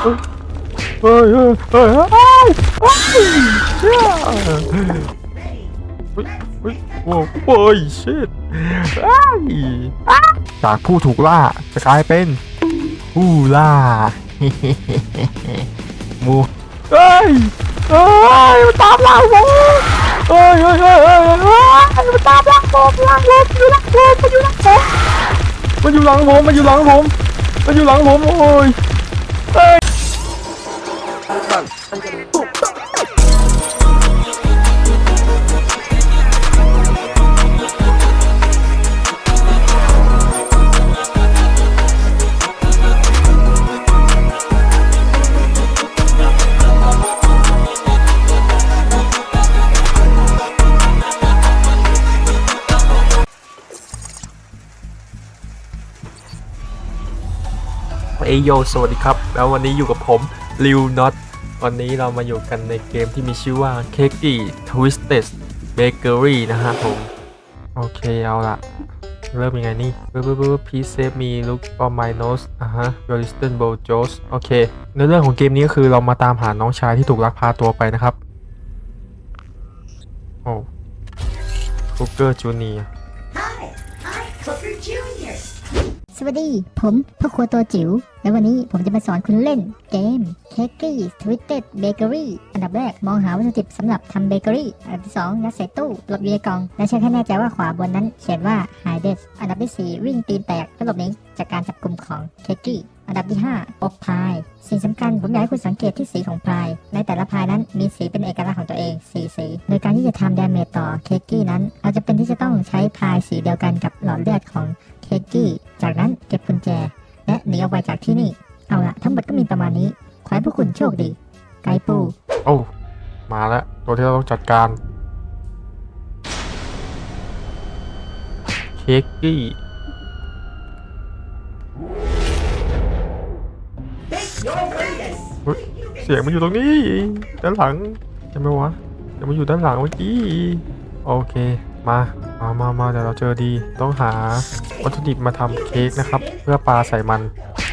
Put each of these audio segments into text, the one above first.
เฮ้ยเฮ้ยเฮ้ยเฮ้ยเฮ้ยเฮ้ยเชี่ยเฮ้ยเฮ้ยโอ้โหชิตจากผู้ถูกล่าจะกลายเป็นผู้ล่าหมูเฮ้ยเฮ้ยมันตามหลังผมเฮ้ยเฮ้ยเฮ้ยเฮ้ยเฮ้ยมันตามหลังผมหลังผมอยู่หลังผมมันอยู่หลังผมมันอยู่หลังผมมันอยู่หลังผมมันอยู่หลังผมโอ้ยเฮ้ย เอโยสวัสดีครับ แล้ววันนี้อยู่กับผมลิวน็อตวันนี้เรามาอยู่กันในเกมที่มีชื่อว่า c a k e Twisted Bakery นะฮะผม โอเคเอาละเริ่มยังไงนี่ปึ๊บบปึ๊บ please save me look for my nose อะฮะ your distant bow jaws โอเคในเรื่องของเกมนี้ก็คือเรามาตามหาน้องชายที่ถูกลักพาตัวไปนะครับ โอ้คุกเกอร์จูเนีย Hi, I'm Cooker Jr. สวัสดี ผมพ่อครัวตัวจิ๋ว และวันนี้ผมจะมาสอนคุณเล่นเกม c a k e Twisted Bakery อันดับแรกมองหาวัตถุดิบสำหรับทำเบเกอรี่ อันดับที่2ยัดใส่ตู้หลบอยู่ในกอง และเช็คให้แน่ใจว่าขวาบนนั้น เขียนว่า Hide อันดับที่4วิ่งตีนแตกเพื่อหลบหนีจากการจับกลุ่มของ c a k e อันดับที่5อบพาย สิ่งสำคัญผมอยากให้คุณสังเกตที่สีของพาย ในแต่ละพายนั้นมีสีเป็นเอกลักษณ์ของตัวเองสีสี โดยการที่จะทำดาเมจต่อเคกกี้นั้น เราจะเป็นที่จะต้องใช้พายสีเดียวกันกับหลอดเลือดของ เคกกี้ จากนั้นเก็บกุญแจ และหนีออกไปจากที่นี่ เอาละทั้งหมดก็มีประมาณนี้ ขอให้พวกคุณโชคดี ไกปูโอ้มาแล้ว ตัวที่เราต้องจัดการเค้กกี้ Make your greatest. เสียงมันอยู่ตรงนี้ ด้านหลังใช่ไหมวะเดี๋ยวมันอยู่ด้านหลังเมื่อกี้ โอเค มามามามาเดี๋ยวเราเจอดี ต้องหาวัตถุดิบมาทำเค้กนะครับ เพื่อปลาใส่มัน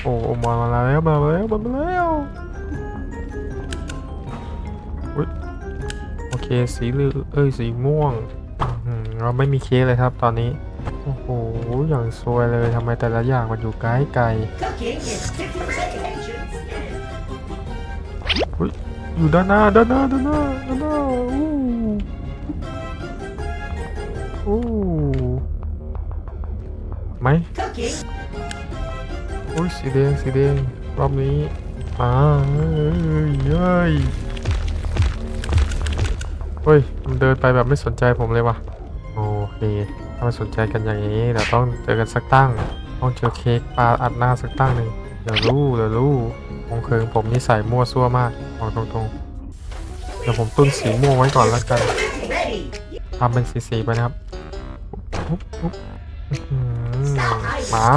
โอ้มามาแล้วมาแล้วมาแล้วโอเคสีเหลืองเอ้ยสีม่วงเราไม่มีเค้กเลยครับตอนนี้ โอ้โห อย่างซวยเลยทำไมแต่ละอย่างมันอยู่ไกลไกลอยู่ด้านหน้าด้านหน้าด้านหน้าด้านหน้า ไหมอุ้ยสีแดงสีแดงรอบนี้อ่าเอ้ยเอ้ยเฮ้ยมันเดินไปแบบไม่สนใจผมเลยว่ะโอเคถ้าไม่สนใจกันอย่างนี้เดี๋ยวต้องเจอกันสักตั้งต้องเจอเค้กปลาอัดหน้าสักตั้งหนึ่งเดี๋ยวรู้เดี๋ยวรู้วงเคิงผมนี่ใส่มั่วซั่วมากบอกตรงๆเดี๋ยวผมตุ้นสีม่วงไว้ก่อนแล้วกันทำเป็นสีๆไปนะครับ มา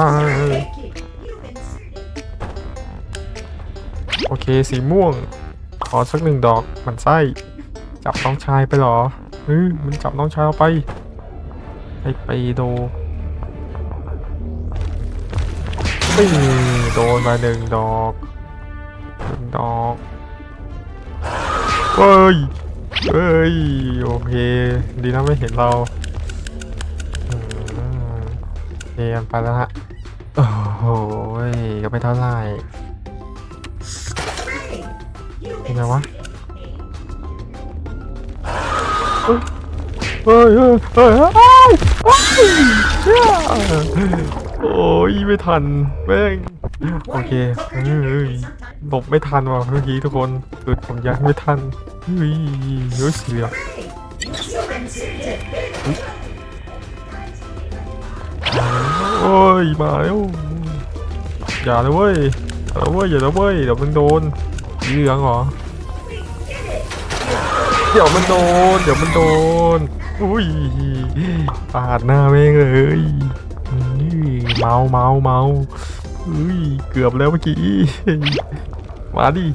โอเคสีม่วง ขอสักหนึ่งดอกมันไส้ จับน้องชายไปหรอเฮ้ยมันจับน้องชายเอาไปไอไปโดไม่โดนมาหนึ่งดอกหนึ่งดอกเฮ้ยเฮ้ยโอเค ดีนะไม่เห็นเรา มันไปแล้วฮะ โอ้โหก็ไม่เท่าไหร่เป็นไงวะเฮ้ยเฮ้ยเฮ้ยเฮ้ยโอ้ยไม่ทันแม่งโอเคเฮ้ยหลบไม่ทันว่ะเมื่อกี้ทุกคนคือผมยัดไม่ทันเฮ้ยเฮ้ยเสีย โอ้ยมาแล้วอย่าเลยเว้ยอย่าเลยเว้ยอย่าเลยเว้ยเดี๋ยวมันโดนสีเหลืองเหรอเดี๋ยวมันโดน เดี๋ยวมันโดน อุ้ยปาดหน้าแม่งเลยนี่เมาเมาเมาเฮ้ยเกือบแล้วเมื่อกี้ มาดิ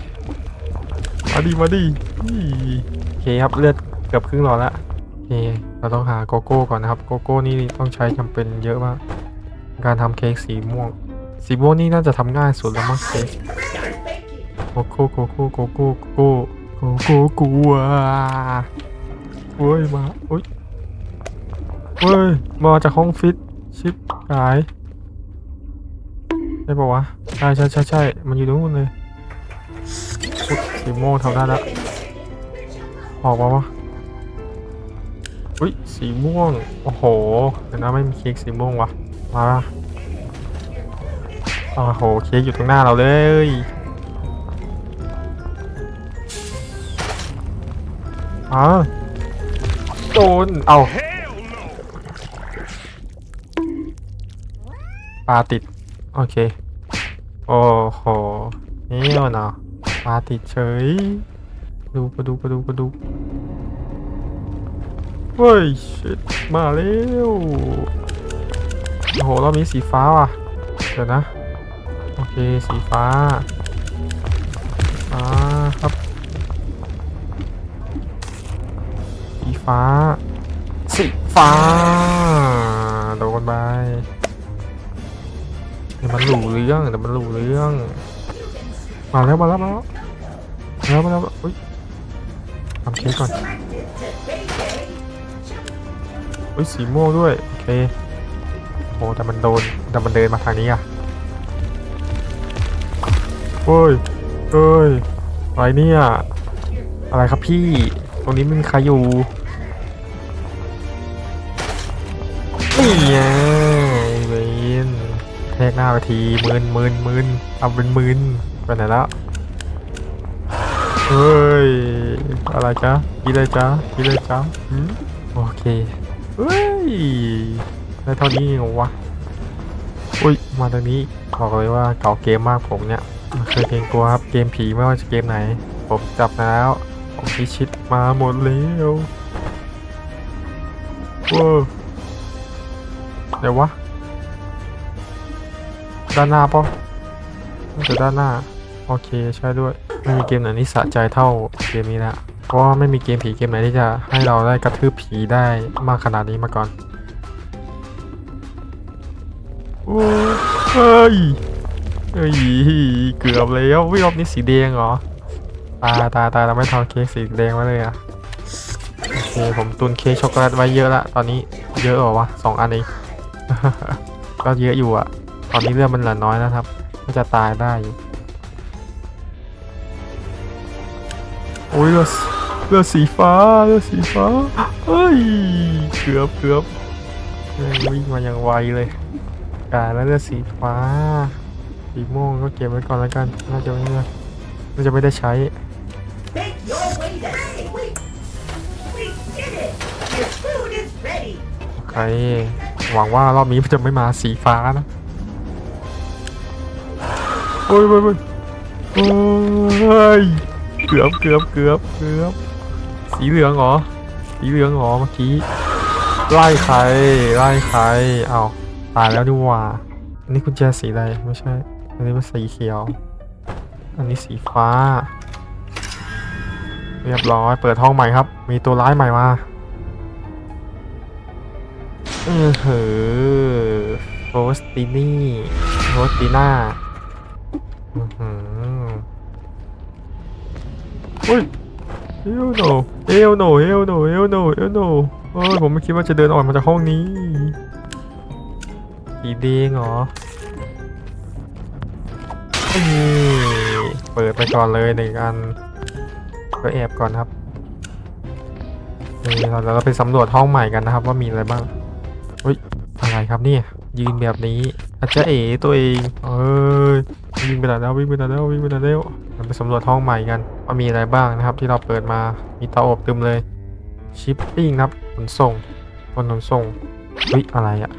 มาดิ มาดิโอเคครับเลือดเกือบครึ่งหลอดละโอเคเราต้องหาโกโก้ก่อนนะครับ โกโก้นี่ต้องใช้จำเป็นเยอะมาก การทำเค้กสีม่วง สีม่วงนี่น่าจะทำง่ายสุดแล้วมั้งเค้กโกโก้โกโก้โกโก้โกโก้โกโก้กลัวเว้ยมาเฮ้ยเฮ้ยมาจากห้องฟิตชิปหายใช่ปะวะใช่ใช่ใช่ใช่มันอยู่ตรงนู้นเลยอุ๊ยสีม่วงทำได้แล้วออกมาวะอุ้ยสีม่วง โอ้โหเดี๋ยวนะไม่มีเค้กสีม่วงวะ มาโอ้โหเค้กอยู่ตรงหน้าเราเลยอ๋อโดนเอาปลาติด โอเค โอ้โห นี่เนาะปลาติดเฉย ดูปลาดูปลาดูปลาดูเฮ้ย shit มาแล้ว โอ้โหรอบนี้สีฟ้าว่ะ เดี๋ยวนะ โอเค สีฟ้าฟ้าครับ สีฟ้า สีฟ้า โดนไปเดี๋ยวมันหลูเรื่องเดี๋ยวมันหลูเรื่อง มาแล้วมาแล้วมาแล้วมาแล้วมาแล้วอุ้ยทำเค้กก่อนอุ้ยสีม่วงด้วย โอเค โอ้แต่มันโดนแต่มันเดินมาทางนี้อะเฮ้ยเฮ้ยอะไรเนี่ย อะไรครับพี่ ตรงนี้ม่มีใครอยู่นี่ไงเวนแทกหน้าไปทีหมื่นหมื่นหมื่นเอาเป็นหมื่นไปไหนแล้วเฮ้ย อะไรจ๊ะกินเลยจ๊ะกินเลยจ๊ะหืมโอเค เฮ้ย ได้เท่านี้เองวะอุ้ยมาทางนี้บอกเลยว่าเก่าเกมมากผมเนี่ยไม่เคยเกรงกลัวครับเกมผีไม่ว่าจะเกมไหน ผมจับมาแล้วผมพิชิตมาหมดแล้วเว้อเดี๋ยววะด้านหน้าปะจะด้านหน้าโอเคใช่ด้วยไม่มีเกมไหนที่สะใจเท่าเกมนี้ละเพราะว่าไม่มีเกมผีเกมไหนที่จะให้เราได้กระทืบผีได้มากขนาดนี้มาก่อน โอ้เฮ้ยเฮ้ยเกือบแล้ววิรอบนี้สีแดงเหรอ ตาตาตาเราไม่ทำเค้กสีแดงไว้เลยอะโอเคผมตุนเค้กช็อกโกแลตไว้เยอะละตอนนี้เยอะเหรอวะสองอันเองก็เยอะอยู่อะตอนนี้เลือดมันเหลือน้อยนะครับ ก็จะตายได้อยู่โอ้ยเลือดเลือดสีฟ้าเลือดสีฟ้าเฮ้ยเกือบเกือบม่งวิ่งมาอย่างไวเลย กลายแล้วเลือดสีฟ้าสีม่วงก็เก็บไว้ก่อนแล้วกันน่าจะไม่ได้น่าจะไม่ได้ใช้ Make your way to safety. We did it. Your food is ready. โอเคหวังว่ารอบนี้มันจะไม่มาสีฟ้านะโอ้ยโอ้ยโอ้ยโอ้ยเกือบเกือบเกือบเกือบสีเหลืองเหรอสีเหลืองเหรอเมื่อกี้ไล่ใครไล่ใครเอาว ตายแล้วนี่หว่าอันนี้กุญแจสีอะไรไม่ใช่ อันนี้มันสีเขียว อันนี้สีฟ้า เรียบร้อย เปิดห้องใหม่ครับ มีตัวร้ายใหม่มาเออเหอโรสตินี่โรสติน่าอือหืออุ้ยเอลโนเอลโนเอลโนเอลโนเอลโนโอ้ยผมไม่คิดว่าจะเดินออกมาจากห้องนี้ สีแดงเหรอเปิดไปก่อนเลยหนึ่งอันก็แอบก่อนครับนี่เราเราไปสำรวจห้องใหม่กันนะครับ ว่ามีอะไรบ้างเฮ้ยอะไรครับเนี่ยยืนแบบนี้อาจจะเอ๋ตัวเองเอ้ยวิ่งไปไหนแล้ววิ่งไปไหนแล้ววิ่งไปไหนแล้วเราไปสำรวจห้องใหม่กันว่ามีอะไรบ้างนะครับ ที่เราเปิดมามีเตาอบเต็มเลยชิปปิ้งครับขนส่งบนขนส่งเฮ้ยอะไรอะ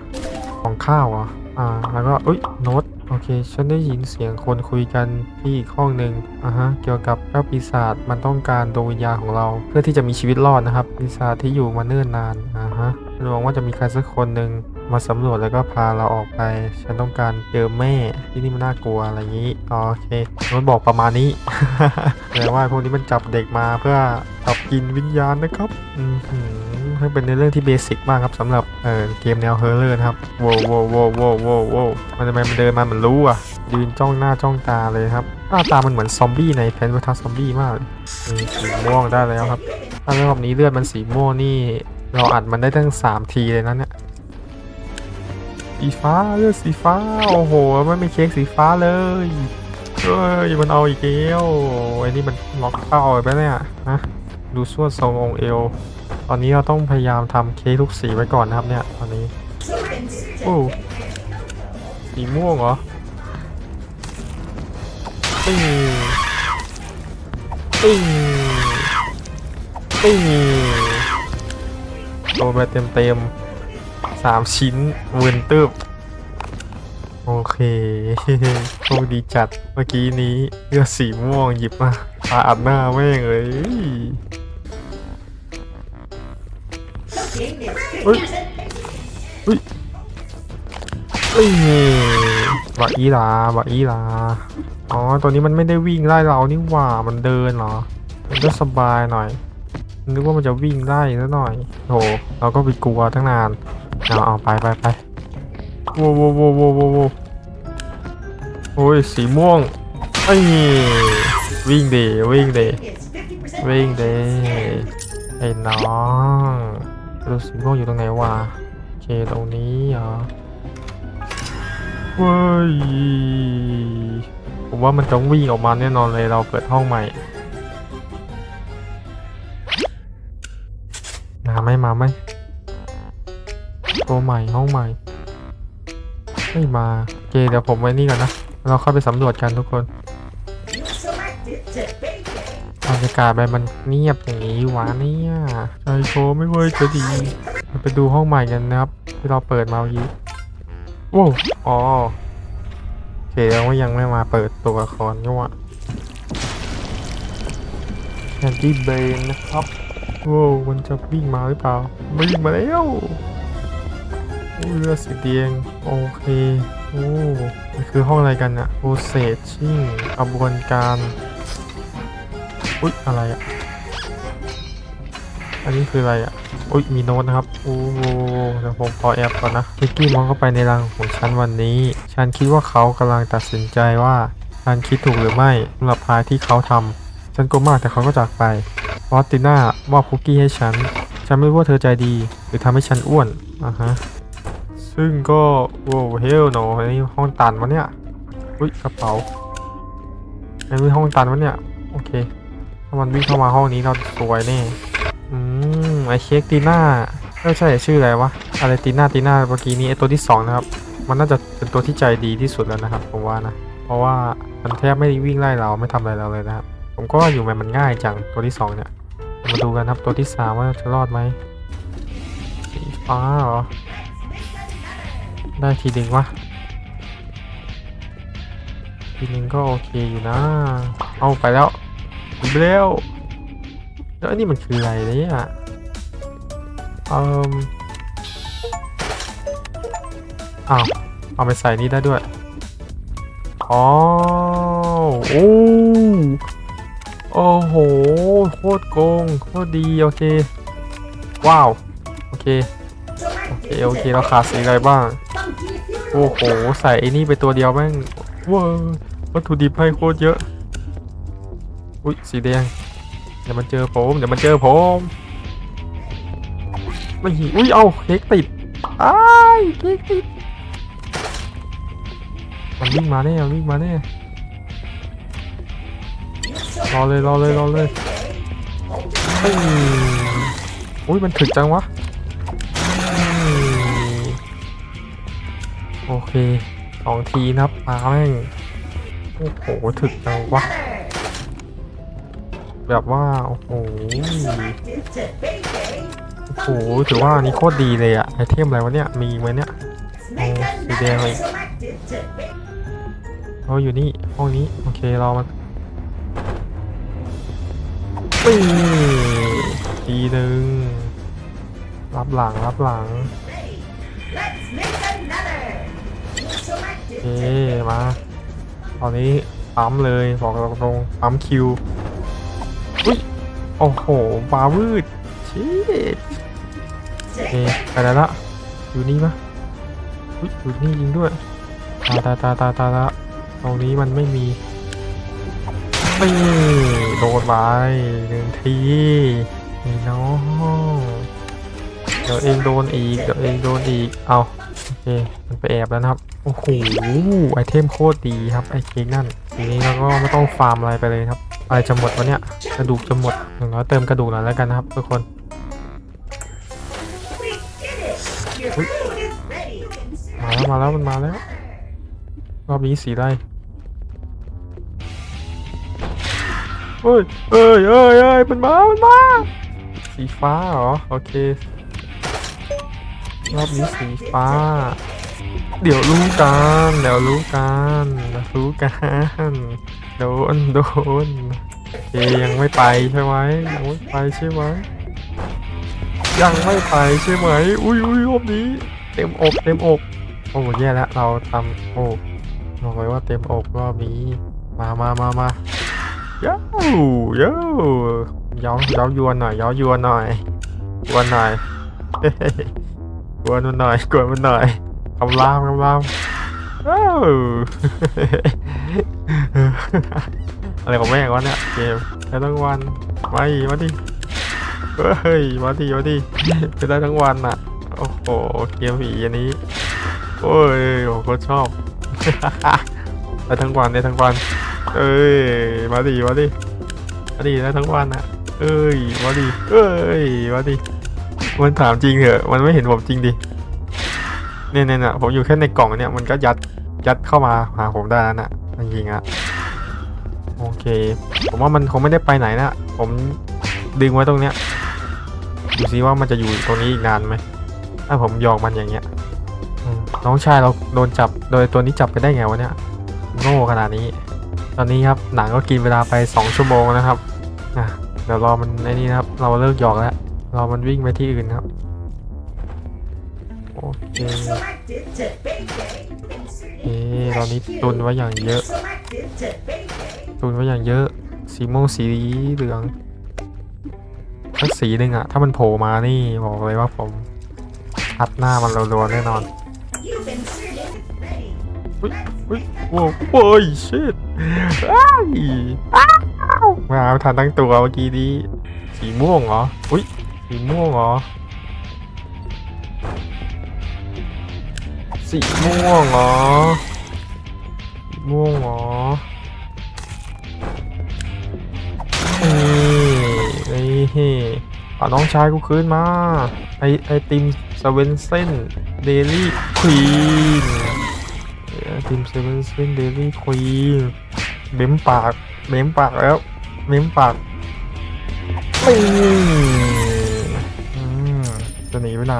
ของข้าวอะอ่า แล้วก็เอ้ยโน้ตโอเค ฉันได้ยินเสียงคนคุยกันที่อีกห้องหนึ่งอ่าฮะ เกี่ยวกับเจ้าปีศาจ มันต้องการดวงวิญญาณของเรา เพื่อที่จะมีชีวิตรอดนะครับ ปีศาจที่อยู่มาเนิ่นนาน อ่าฮะฉันหวังว่าจะมีใครสักคนหนึ่งมาสำรวจแล้วก็พาเราออกไป ฉันต้องการเจอแม่ที่นี่มันน่ากลัวอะไรอย่างนี้ โอเคโน้ตบอกประมาณนี้แสดงว่าพวกนี้มันจับเด็กมาเพื่อจับกินวิญญาณนะครับ อืม หือให้เป็นในเรื่องที่เบสิกมากครับสำหรับเออเกมแนวเฮอร์เลอร์นะครับโว้วโว้วโว้วโว้วโว้วโวมันทำไมมันเดินมาเหมือนรู้อะยืนจ้องหน้าจ้องตาเลยครับหน้าตามันเหมือนซอมบี้ในแพนวัทซอมบี้มากเลยนี่สีม่วงได้แล้วครับถ้ารอบนี้เลือดมันสีม่วงนี่เราอัดมันได้ตั้งสามทีเลยนะเนี่ยสีฟ้าเลือดสีฟ้าโอ้โหไม่มีเค้กสีฟ้าเลยเฮ้ยมันเอาอีกแล้วไอ้นี่มันล็อกเป้าไปเนี่ยฮะ ดูส่วนทรงองค์เอว ตอนนี้เราต้องพยายามทำเค้กทุกสีไว้ก่อนนะครับเนี่ยตอนนี้โอ้สีม่วงเหรอปิ้งปิ้งปิ้งโดนไปเต็มเต็มๆสามชิ้นเวนตึบโอเคโชคดีจัดเมื่อกี้นี้เลือดสีม่วงหยิบมาปาอัดหน้าแม่งเลย Cooking is Ui. 50%เอ้ยบะอีลาบะอีลาอ๋อตัวนี้มันไม่ได้วิ่งไล่เรานี่หว่ามันเดินเหรอมันก็สบายหน่อยนึกว่ามันจะวิ่งไล่ซะหน่อยโหเราก็ไปกลัวตั้งนานเอาเอาไปไปไปโว้โว้โว้โว้โว้โว้โอ้ยสีม่วงไอ้ยวิ่งเดวิ่งเดวิ่งเดไอ้น้อง ดูสีม่วงอยู่ตรงไหนวะโอเคตรงนี้เหรอเว้ยผมว่ามันต้องวิ่งออกมาแน่นอนเลยเราเปิดห้องใหม่มาไหมมาไหมตัวใหม่ห้องใหม่ ไม่มาโอเคเดี๋ยวผมไว้นี่ก่อนนะ เราเข้าไปสำรวจกันทุกคน รรยากาศแบบมันเงียบอย่างนี้วะเนี่ยใจโคไม่ค่อยจะดีเราไปดูห้องใหม่กันนะครับ ที่เราเปิดมาเมื่อกี้โอ้อ๋อโอเคแล้วว่ายังไม่มาเปิดตัวละครนี่วะแอนดี้เบนนะครับโว้วมันจะวิ่งมาหรือเปล่าวิ่งมาแล้วโอ้เลือดสีแดงโอเคโอ้มันคือห้องอะไรกันอะโปรเซสชิ่งกระบวนการ อุ๊ยอะไรอะ อันนี้คืออะไรอะ อุ๊ยมีโน้ตนะครับโอ้โหเดี๋ยวผมขอแอบก่อนนะวิกกี้มองเข้าไปในรังของฉันวันนี้ ฉันคิดว่าเขากำลังตัดสินใจว่าฉันคิดถูกหรือไม่สำหรับพายที่เขาทำฉันกลัวมากแต่เขาก็จากไปราะติน่ามอบคุกกี้ให้ฉัน ฉันไม่รู้ว่าเธอใจดี หรือทำให้ฉันอ้วนอะฮะ ซึ่งก็โว้เฮลโนอันนี้ห้องตันวะเนี่ย อุ๊ยกระเป๋าอันนี้ห้องตันวะเนี่ย โอเค ถ้ามันวิ่งเข้ามาห้องนี้เราสวยแน่อืมไอเค้กตีน่าไม่ใช่ชื่ออะไรวะ อะไรตีน่าตีน่าเมื่อกี้นี้ไอตัวที่สองนะครับ มันน่าจะเป็นตัวที่ใจดีที่สุดแล้วนะครับผมว่านะ เพราะว่ามันแทบไม่ได้วิ่งไล่เราไม่ทำอะไรเราเลยนะครับ ผมก็ว่าอยู่แมมันง่ายจังตัวที่สองเนี่ย มาดูกันครับตัวที่สามว่าจะรอดไหมสีฟ้าเหรอ ได้ทีหนึ่งวะทีนึงก็โอเคอยู่นะ เอาไปแล้ว หนีไปแล้วแล้วอันนี้มันคืออะไรเนี่ยเอ่มอ้าวเอาไปใส่นี่ได้ด้วยอ๋อโอ้โอ้โห โคตรโกง โคตรดี โอเค ว้าว โอเค โอเค โอเค เราขาดสีอะไรบ้าง โอ้โห ใส่ไอ้นี่ไปตัวเดียวแม่งว้ยวัตถุดิบให้โคตรเยอะ อุ้ยสีแดงเดี๋ยวมันเจอผมเดี๋ยวมันเจอผมไม่หิอุ้ยเอาเค้กติดอ้ายเค้กติดมันวิ่งมาแน่มันวิ่งมาแน่รอเลยรอเลยรอเลยอุ้ยมันถึกจังวะโอเคสองทีนะครับปลาแม่งโอ้โหถึกจังวะ แบบว่า โอ้โหโอ้โหถือว่านี้โคตรดีเลยอะไอเทมอะไรวะเนี่ย มีไหมเนี่ย Snake Oh, another see there, like- selected to bake เราอยู่นี่ ห้องนี้ โอเคเรามันปีทีหนึ่งรับหลัง รับหลังโอเคมา ตอนนี้ปั๊มเลย บอกตรงๆปั๊มคิว โอ้โหบามืดชีดโอเคไปแล้วละอยู่นี่ปะอุ้ยอยู่นี่จริงด้วยตาตาตาตาตาตาตรงนี้มันไม่มีนี่โดนไปหนึ่งทีนี่น้องเดี๋ยวเองโดนอีกเดี๋ยวเองโดนอีกเอาโอเคมันไปแอบแล้วนะครับโอ้โหไอเทมโคตรดีครับไอเค้กนั่นทีนี้เราก็ไม่ต้องฟาร์มอะไรไปเลยครับ อะไรจะหมดวะเนี่ยกระดูกจะหมดอย่างน้อยเติมกระดูกหน่อยแล้วกันนะครับทุกคนมาแล้วมาแล้วมันมาแล้วรอบนี้สีอะไรเฮ้ยเอ้ยเอ้ยเอ้ยมันมา มันมา สีฟ้าเหรอ โอเค รอบนี้สีฟ้า เดี๋ยวรู้กัน เดี๋ยวรู้กัน รู้กัน โดนโดนโอยังไม่ไปใช่ไหมยังไม่ไปใช่ไหมยังไม่ไปใช่ไหมอุ้ยอุ้ยรอบนี้ เต็มอกเต็มอกโอ้แย่แล้วเราทำโอ้บอกไว้ว่าเต็มอกรอบนี้มามามามาเย้าเย้าเย้าเย้ายวนหน่อยเย้ายวนหน่อยกวนหน่อยยกวนมันหน่อยกวนมันหน่อยคำรามคำรามเอ้า อะไรของแม่งวะเนี่ยเกมได้ทั้งวันมาดิมาดิเฮ้ยมาดิมาดิไปได้ทั้งวันอะโอ้โหเกมผีอันนี้โอ้ยผมก็ชอบได้ทั้งวันได้ทั้งวัน เอ้ยมาดิมาดิมาดิได้ทั้งวันอะ เอ้ยมาดิเอ้ยมาดิมันถามจริงเหอะมันไม่เห็นผมจริงดิเนี่ยเนี่ยน่ะผมอยู่แค่ในกล่องเนี่ยมันก็ยัดยัดเข้ามาหาผมได้แล้วน่ะ จริงๆอะโอเค ผมว่ามันคงไม่ได้ไปไหนนะผมดึงไว้ตรงเนี้ยดูซิว่ามันจะอยู่ตรงนี้อีกนานไหมถ้าผมยอกมันอย่างเงี้ยน้องชายเราโดนจับโดยตัวนี้จับไปได้ไงวะเนี่ยโง่ขนาดนี้ ตอนนี้ครับหนังก็กินเวลาไป 2 ชั่วโมงนะครับอะเดี๋ยวรอมันในนี้นะครับ เราเลิกหยอกแล้วรอมันวิ่งไปที่อื่นครับโอเค selected to bake day. Insert เอ๊ะตอนนี้ตุนไว้อย่างเยอะ ตุนไว้อย่างเยอะ สีม่วงสีเหลืองสักสีหนึ่งอะถ้ามันโผล่มานี่บอกเลยว่าผมอัดหน้ามันรัวๆแน่นอนอุ้ยอุ้ยโว้โว้ยชิตอ้ายอ้าวมาทันตั้งตัวเมื่อกี้นี้สีม่วงเหรออุ้ยสีม่วงเหรอ สีม่วงเหรอม่วงเหรอนี่นี่เอาน้องชายกูคืนมา ไอไอติมสเว่นเซนเดลี่ควีนไอติมเซเว่นเซนเดลี่ควีนเม้มปากเม้มปากแล้วเม้มปากนี่จะหนีไปไหน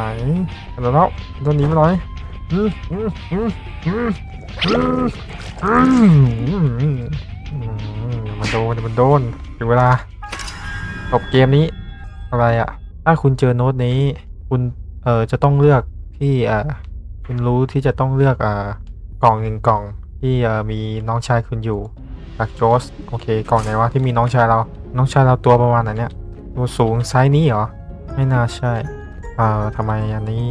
เดี๋ยวแล้วจะหนีไปไหน มันโดนมันโดนถึงเวลาจบเกมนี้ อะไรอะ ถ้าคุณเจอโน้ตนี้ คุณเอ่อจะต้องเลือกที่อ่าคุณรู้ที่จะต้องเลือกอ่ากล่องหนึ่งกล่องที่เอ่อมีน้องชายคุณอยู่จากโจสโอเคกล่องไหนวะที่มีน้องชายเรา น้องชายเราตัวประมาณไหนเนี่ยตัวสูงไซส์นี้เหรอไม่น่าใช่เอ่อทำไมอันนี้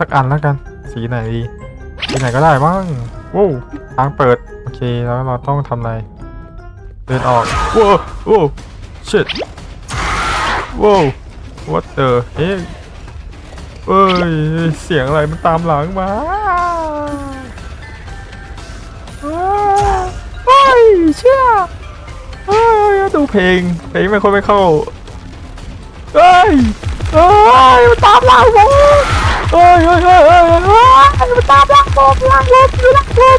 สักอันแล้วกัน สีไหนดี สีไหนก็ได้บ้างว้าวทางเปิด โอเค แล้วเราต้องทำอะไร เดินออกว้าวว้าว shit ว้าว what the heck เอ้ย เสียงอะไรมันตามหลังมาเฮ้ยเชื่อเฮ้ยดูเพลง เพลงไม่ค่อยไม่เข้าเฮ้ยเฮ้ยมันตามหลังผม เฮ้ยเฮ้ยเฮ้ยเฮ้ยเฮ้ยมันตามหลังผมหลังผมอยู่หลังผม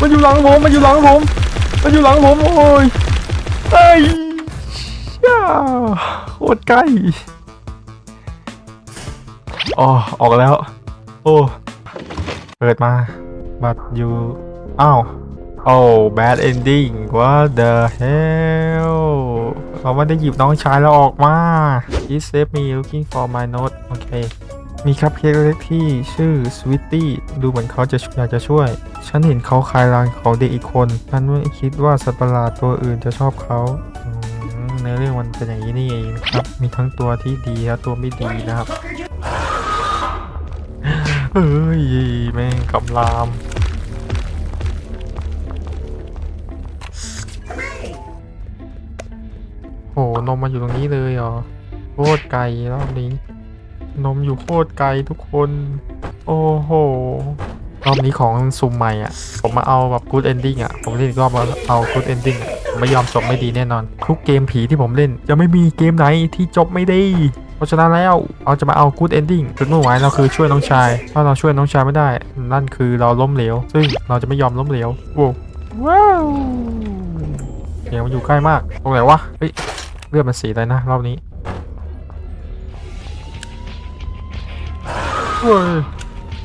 มันอยู่หลังผมมันอยู่หลังผมมันอยู่หลังผมมันอยู่หลังผมโอ้ยเฮ้ยชี่ยโคตรใกล้อ๋อออกแล้ว โอ้ เปิดมา บัตรอยู่ อ้าว โอ้ bad ending what the hell เราไม่ได้หยิบน้องชายเราออกมา please save me looking for my note โอเค มีครับเค้กเล็กที่ชื่อ Sweetie ดูเหมือนเขาจะอยากจะช่วย ฉันเห็นเขาคลายรังของเด็กอีกคนฉันไม่คิดว่าสัตว์ประหลาดตัวอื่นจะชอบเขาในเรื่องมันเป็นอย่างนี้นี่เองครับ มีทั้งตัวที่ดีและตัวไม่ดีนะครับเฮ้ยแม่งกำลาม โหนมมาอยู่ตรงนี้เลยเหรอโคตรไกลรอบนี้ นมอยู่โคตรไกลทุกคน โอ้โหรอบนี้ของซุมใหม่อะ ผมมาเอาแบบ good ending อะ ผมเล่นอีกรอบมาเอา good ending ไม่ยอมจบไม่ดีแน่นอน ทุกเกมผีที่ผมเล่น จะไม่มีเกมไหนที่จบไม่ดี เพราะฉะนั้นแล้วเราจะมาเอา good ending จุดมุ่งหมายเราคือช่วยน้องชาย ถ้าเราช่วยน้องชายไม่ได้ นั่นคือเราล้มเหลว ซึ่งเราจะไม่ยอมล้มเหลวว้าวว้าวเสียงมันอยู่ใกล้มากตรงไหนวะเฮ้ย ลือดมันสีอะไรนะรอบนี้เฮ้ย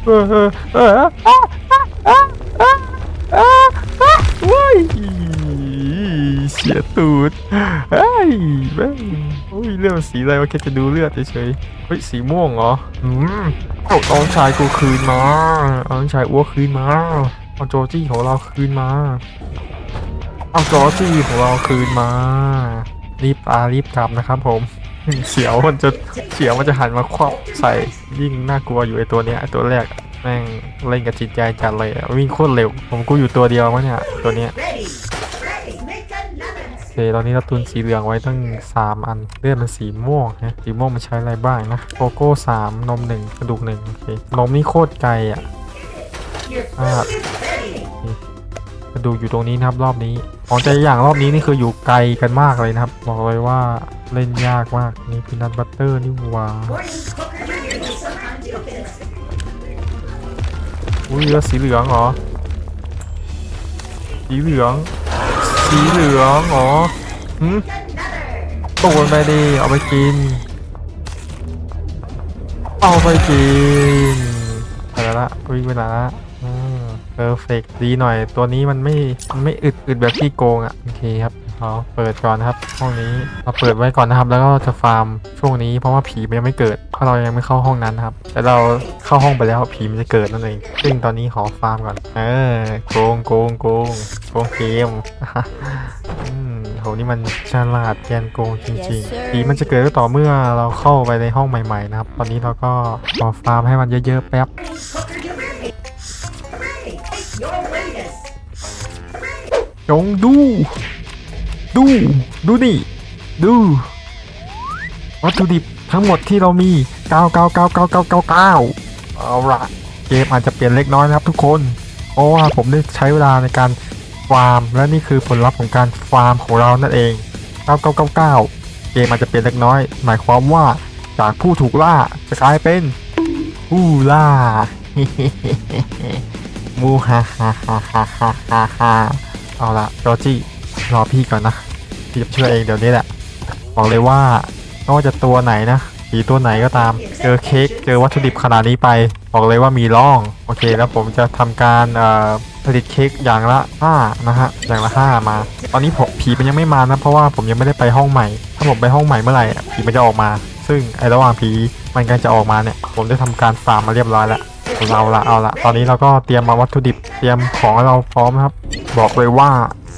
เฮ้ยเฮ้ยเฮ้ยอะอะอะอะอะอะเว้ยเสียตูดเฮ้ยแม่งโอ้ยเลือดมันสีอะไรวะแค่จะดูเลือดเฉยๆเฮ้ยสีม่วงเหรออืมเอาน้องชายกูคืนมาเอาน้องชายอ้วกคืนมาเอาโจจี้ของเราคืนมาเอาจอจี้ของเราคืนมา รีบปารีบกลับนะครับผม เสียวมันจะเสียวมันจะหันมาควับใส่ยิ่งน่ากลัวอยู่ไอตัวเนี้ยไอตัวแรกแม่งเล่นกับจิตใจจัดเลยอะวิ่งโคตรเร็ว ผมกูอยู่ตัวเดียวมั้งเนี่ยตัวเนี้ยโอเคตอนนี้เราตุนสีเหลืองไว้ตั้ง 3 อันเลือดมันสีม่วงนะสีม่วงมันใช้อะไรบ้างนะโกโก้สามนมหนึ่งกระดูกหนึ่งโอเคนมนี่โคตรไกลอะ ระดูกอยู่ตรงนี้นะครับรอบนี้ของใจอย่างรอบนี้นี่คืออยู่ไกลกันมากเลยนะครับ บอกเลยว่าเล่นยากมากนี่พีนัทบัตเตอร์นี่หว่าอุ้ยแล้วสีเหลืองเหรอสีเหลือง สีเหลืองเหรอหืมตูนไปดิเอาไปกิน เอาไปกินไปแล้วละวิ่งไปแล้วละ เพอร์เฟกดีหน่อย ตัวนี้มันไม่มันไม่อึดอึดแบบที่โกงอะ โอเคครับเอาเปิดก่อนนะครับ ห้องนี้เราเปิดไว้ก่อนนะครับ แล้วก็จะฟาร์มช่วงนี้เพราะว่าผีมันยังไม่เกิดเพราะเรายังไม่เข้าห้องนั้นนะครับ แต่เราเข้าห้องไปแล้วผีมันจะเกิดนั่นเอง ซึ่งตอนนี้ขอฟาร์มก่อน เออโกงโกงโกงโกงเกมอืมโหนี่มันฉลาดแกนโกงจริง Yes, ๆ sir. ผีมันจะเกิดก็ต่อเมื่อเราเข้าไปในห้องใหม่ๆนะครับ ตอนนี้เราก็ขอฟาร์มให้มันเยอะๆแป๊บ จงดู ดู ดูนี่ ดูวัตถุดิบทั้งหมดที่เรามี9999999เอาละเกมอาจจะเปลี่ยนเล็กน้อยนะครับทุกคน เพราะว่าผมได้ใช้เวลาในการฟาร์ม และนี่คือผลลัพธ์ของการฟาร์มของเรานั่นเอง 9999 เกมอาจจะเปลี่ยนเล็กน้อย หมายความว่าจากผู้ถูกล่าจะกลายเป็นผู้ล่า มูฮ่าฮ่าฮ่าฮ่าฮ่าฮ่าฮ่าเอาละจอร์จี้รอพี่ก่อนนะพี่จะช่วยเองเดี๋ยวนี้แหละ บอกเลยว่าไม่ว่าจะตัวไหนนะผีตัวไหนก็ตาม เจอเค้กเจอวัตถุดิบขนาดนี้ไป บอกเลยว่ามีร่อง โอเค แล้วผมจะทำการผลิตเค้กอย่างละ5นะฮะอย่างละ5มา ตอนนี้ผมผีมันยังไม่มานะ เพราะว่าผมยังไม่ได้ไปห้องใหม่ ถ้าผมไปห้องใหม่เมื่อไหร่ผีมันจะออกมา ซึ่งไอระหว่างผีมันกำลังจะออกมาเนี่ย ผมได้ทำการฟาร์มมาเรียบร้อยแล้ว เอาละเอาละตอนนี้เราก็เตรียมมาวัตถุดิบเตรียมของเราพร้อมครับ บอกเลยว่า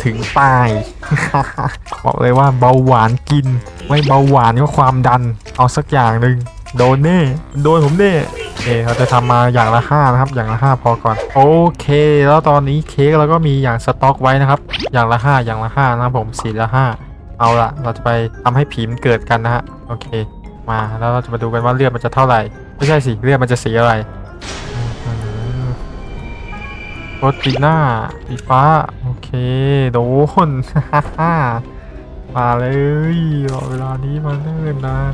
ถึงตาย บอกเลยว่าเบาหวานกิน ไม่เบาหวานก็ความดัน เอาสักอย่างหนึ่งโดนแน่โดนผมแน่โอเราจะทำมาอย่างละห้านะครับ อย่างละห้าพอก่อน โอเค แล้วตอนนี้เค้กเราก็มีอย่างสต็อกไว้นะครับ อย่างละห้าอย่างละห้านะผมสีละห้าเอาละเราจะไปทำให้ผีมเกิดกันนะฮะโอเค มาแล้วเราจะมาดูกันว่าเลือดมันจะเท่าไหร่ ไม่ใช่สิเลือดมันจะสีอะไร โรติน่าสีฟ้า โอเค โดน มาเลยรอเวลานี้มาเนิ่นนาน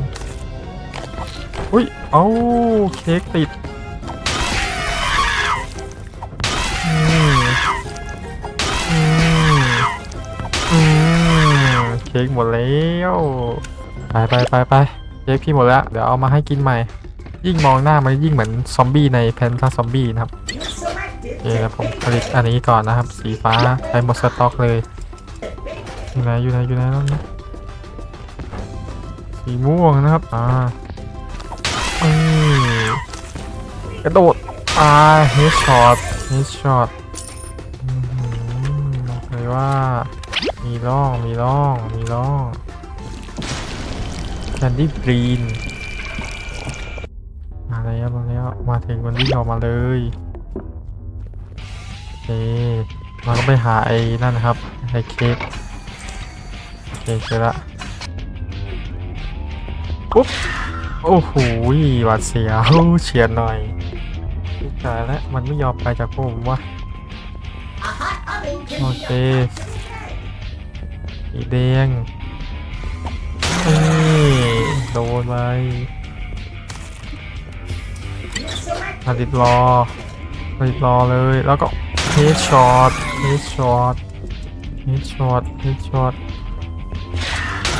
อุ้ย เอาเค้กติดเค้กหมดแล้วไปไปไปไปเค้กพี่หมดแล้ว เดี๋ยวเอามาให้กินใหม่ ยิ่งมองหน้ามันยิ่งเหมือนซอมบี้ในแพนท่าซอมบี้นะครับ โอเคแล้วผมผลิตอันนี้ก่อนนะครับ สีฟ้าใช้หมดสต็อกเลยอยู่ไหนอยู่ไหนอยู่ไหนแล้วนะสีม่วงนะครับอ่าอืมกระโดดอ่าเฮดช็อตเฮดช็อตบอกเลยว่ามีร่องมีร่องมีร่องแคนดี้กรีนมาแล้วมาแล้วมาถึงมันวิ่งออกมาเลย เคเราก็ไปหาไอ้นั่นนะครับ ไอ้เค้กโอเคเจอละปุ๊บ โอ้โหหวาดเสียวเฉียดหน่อยตายแล้วมันไม่ยอมไปจากพวกผมวะโอเค a สีแดงนี่โดนไป select มาติดรอมาติดรอเลยแล้วก็ ฮดช็อตเฮดช็อตเฮดช็อตเฮดช็อต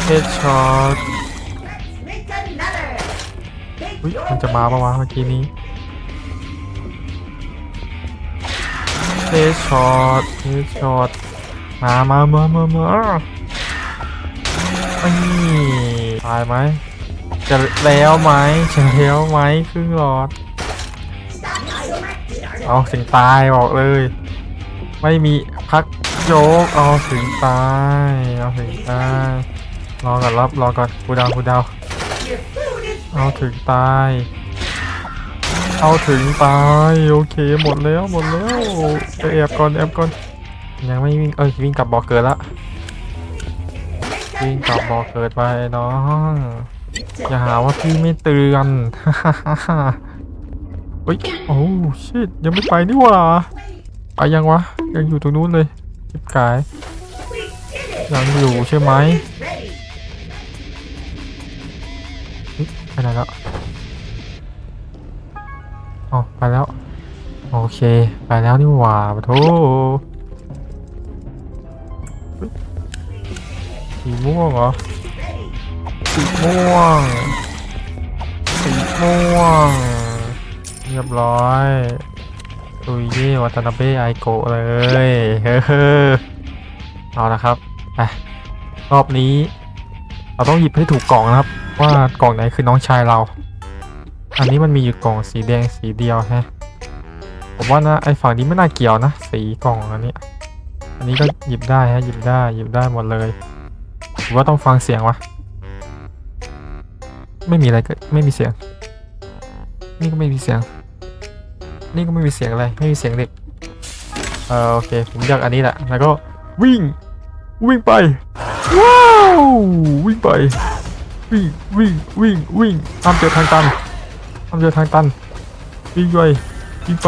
เฮดช็อตอุ้ยมันจะมาปะวะเมื่อกี้นี้เฮดช็อตเฮดช็อตมามามามามาอ้นี่ตายไหมจะแล้วไหมจะแล้วไหมครึ่งหลอดเอาถึงตายบอกเลย ไม่มีพักโยกเอาถึงตายเอาถึงตายรอก่อนรับรอก่อนกูดาวกูดาวเอาถึงตาย เอาถึงตายโอเคหมดแล้วหมดแล้วไปแอบก่อนแอบก่อนยังไม่วิ่งเอ้ยวิ่งกลับบ่อเกิดละวิ่งกลับบ่อเกิดไปน้องอย่าหาว่าพี่ไม่เตือนเฮ้ยโอ้ชิตยังไม่ไปนี่หว่า ไปยังวะ ยังอยู่ตรงนู้นเลยจิบกาย ยังอยู่ใช่ไหมไปไหนแล้วอ๋อไปแล้ว โอเค ไปแล้วนี่หว่าปะโถสีม่วงเหรอสีม่วงสีม่วง เรียบร้อย ตุยเย่วัตนาเบะไอโกะเลยเฮ้อเอาละครับไปรอบนี้ เราต้องหยิบให้ถูกกล่องนะครับ ว่ากล่องไหนคือน้องชายเรา อันนี้มันมีอยู่กล่องสีแดงสีเดียวฮะผมว่านะไอฝั่งนี้ไม่น่าเกี่ยวนะ สีกล่องอันนี้ อันนี้ก็หยิบได้ฮะหยิบได้หยิบได้หมดเลยหรือว่าต้องฟังเสียงวะไม่มีอะไรเกิดไม่มีเสียง นี่ก็ไม่มีเสียง นี่ก็ไม่มีเสียงอะไร ไม่มีเสียงเด็ก เออโอเค ผมอยากอันนี้แหละ แล้วก็วิ่ง วิ่งไป ว้าว วิ่งไป วิ่ง วิ่ง วิ่ง วิ่งห้ามเจอทางตันห้ามเจอทางตัน วิ่งไป วิ่งไป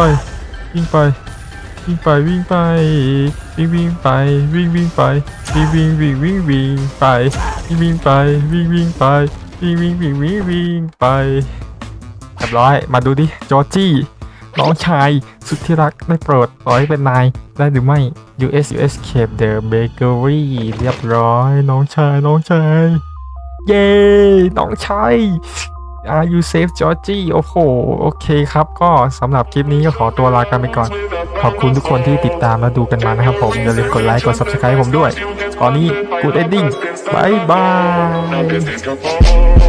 วิ่งไป วิ่งไป วิ่งไป วิ่งวิ่งไป วิ่งวิ่งไป วิ่งวิ่งวิ่งวิ่งวิ่งไป วิ่งวิ่งไป วิ่งวิ่งไป วิ่งวิ่งวิ่งวิ่งวิ่งไปเรียบร้อย มาดูดิ จอร์จี้ น้องชายสุดที่รักได้โปรดขอให้เป็นนายได้หรือไม่ US US Cape The Bakery เรียบร้อย น้องชาย น้องชาย เย้ น้องชาย Are you safe Georgie โอ้โห โอเคครับ ก็สำหรับคลิปนี้ก็ขอตัวลากันไปก่อน ขอบคุณทุกคนที่ติดตามและดูกันมานะครับผม อย่าลืมกดไลค์ กด subscribe ผมด้วย ตอนนี้ good ending บายบาย